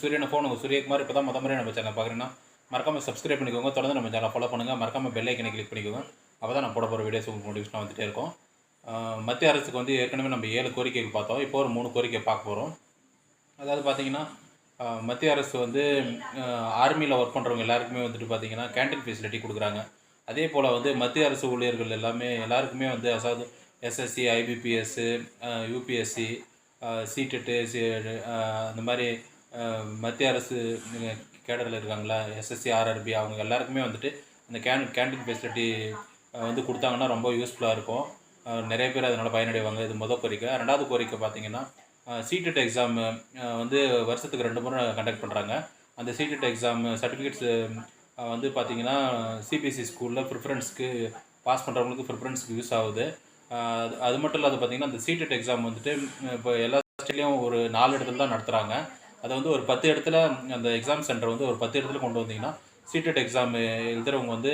சூரியனை ஃபோன் உங்கள் சூரியகுமார் இப்போ தான் முத முறை நம்ம சேனல் பார்க்குறேன்னா மறக்காமல் சப்ஸ்கிரைப் பண்ணிக்கோங்க. தொடர்ந்து நம்ம சேனலை ஃபாலோ பண்ணுங்கள் மறக்காமல் பெல் ஐக்கனை கிளிக் பண்ணிக்கோங்க. அப்போ தான் நான் போட போகிற வீடியோஸ் உங்களுக்கு நோட்டிஃபிகேஷன் வந்துகிட்டே இருக்கும். மத்திய அரசுக்கு வந்து ஏற்கனவே நம்ம ஏழு கோரிக்கைக்கு பார்த்தோம். இப்போ ஒரு மூணு கோரிக்கை பார்க்க போகிறோம் அதாவது பார்த்தீங்கன்னா மத்திய அரசு வந்து ஆர்மியில் ஒர்க் பண்ணுறவங்க எல்லாருக்குமே வந்துட்டு பார்த்தீங்கன்னா கேண்டீன் ஃபெசிலிட்டி கொடுக்குறாங்க. அதே போல் வந்து மத்திய அரசு ஊழியர்கள் எல்லாமே எல்லாருக்குமே வந்து அதாவது எஸ்எஸ்சி ஐபிபிஎஸ்ஸு யூபிஎஸ்சி சிடெட்டு சி அந்த மாதிரி மத்திய அரசு கேடரில் இருக்காங்களா? எஸ்எஸ்சி ஆர்ஆர்பி அவங்க எல்லாருக்குமே வந்துட்டு அந்த கேன் கேண்டீன் ஃபெசிலிட்டி வந்து கொடுத்தாங்கன்னா ரொம்ப யூஸ்ஃபுல்லாக இருக்கும். நிறைய பேர் அதனால் பயனடைவாங்க. இது முதல் கோரிக்கை. ரெண்டாவது கோரிக்கை பார்த்தீங்கன்னா சிடெட் எக்ஸாம் வந்து வருஷத்துக்கு ரெண்டு முறை கண்டக்ட் பண்ணுறாங்க அந்த சீட்டெட் எக்ஸாம் சர்டிஃபிகேட்ஸ் வந்து பார்த்தீங்கன்னா சிபிஎஸ்சி ஸ்கூலில் ப்ரிஃபரன்ஸ்க்கு பாஸ் பண்ணுறவங்களுக்கு ப்ரிஃபரன்ஸ்க்கு யூஸ் ஆகுது. அது அது மட்டும் இல்லாத பார்த்தீங்கன்னா அந்த சீட்டெட் எக்ஸாம் வந்துட்டு இப்போ எல்லா ஸ்டேட்லேயும் ஒரு நாலு இடத்துல தான் நடத்துகிறாங்க அதை வந்து ஒரு பத்து இடத்துல அந்த எக்ஸாம் சென்டர் வந்து ஒரு பத்து இடத்துல கொண்டு வந்தீங்கன்னா சீட்டட் எக்ஸாம் எழுதுறவங்க வந்து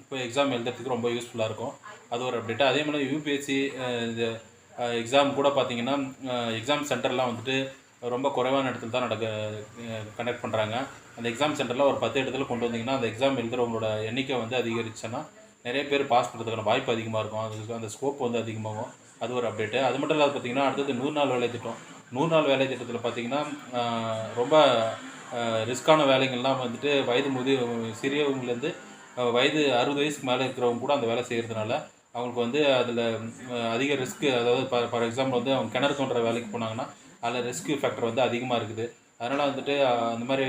இப்போ எக்ஸாம் எழுதுறதுக்கு ரொம்ப யூஸ்ஃபுல்லாக இருக்கும். அது ஒரு அப்டேட்டாக அதே மாதிரி யூபிஎஸ்சி இது எக்ஸாம் கூட பார்த்தீங்கன்னா எக்ஸாம் சென்டர்லாம் வந்துட்டு ரொம்ப குறைவான இடத்துல தான் நடக்க கண்டக்ட் பண்ணுறாங்க அந்த எக்ஸாம் சென்டரில் ஒரு பத்து இடத்துல கொண்டு வந்தீங்கன்னா அந்த எக்ஸாம் எழுதுறவங்களோட எண்ணிக்கை வந்து அதிகரிச்சுன்னா நிறைய பேர் பாஸ் பண்ணுறதுக்கான வாய்ப்பு அதிகமாக இருக்கும். அது அந்த ஸ்கோப் வந்து அதிகமாகும். அது ஒரு அப்டேட்டு அது மட்டும் இல்லாத பார்த்தீங்கன்னா அடுத்தது நூறு நாள் வேலை திட்டம். நூறு நாள் வேலை திட்டத்தில் பார்த்திங்கன்னா ரொம்ப ரிஸ்க்கான வேலைகள்லாம் வந்துட்டு வயது முதி சிறியவங்கலேருந்து வயது அறுபது வயசுக்கு மேலே இருக்கிறவங்க கூட அந்த வேலை செய்கிறதுனால அவங்களுக்கு வந்து அதில் அதிக ரிஸ்க்கு அதாவது ஃபார் எக்ஸாம்பிள் வந்து அவங்க கிணறு தோன்ற வேலைக்கு போனாங்கன்னா அதில் ரிஸ்க் ஃபேக்டர் வந்து அதிகமாக இருக்குது. அதனால் வந்துட்டு அந்த மாதிரி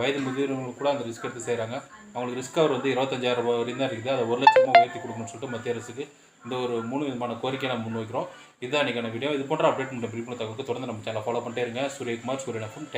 வயது முதியவங்களுக்கு கூட அந்த ரிஸ்க் எடுத்து செய்கிறாங்க அவங்களுக்கு ரிஸ்க் அவர் வந்து இருபத்தஞ்சாயிரம் ரூபாய் வரையும் தான் இருக்குது. அதை ஒரு லட்சமாக உயர்த்தி கொடுக்கணும்னு சொல்லிட்டு மத்திய அரசுக்கு இந்த ஒரு மூணு விதமான கோரிக்கை நம்ம முன்வைக்கிறோம். இதுதான் இன்றைக்கான வீடியோ இது போன்ற அப்டேட் பண்ணுற விழிப்புணர்வு தகவலுக்கு தொடர்ந்து நம்ம சேனலை ஃபாலோ பண்ணிட்டே இருங்க. சூரியகுமார் சூரியன் எஃப்எம்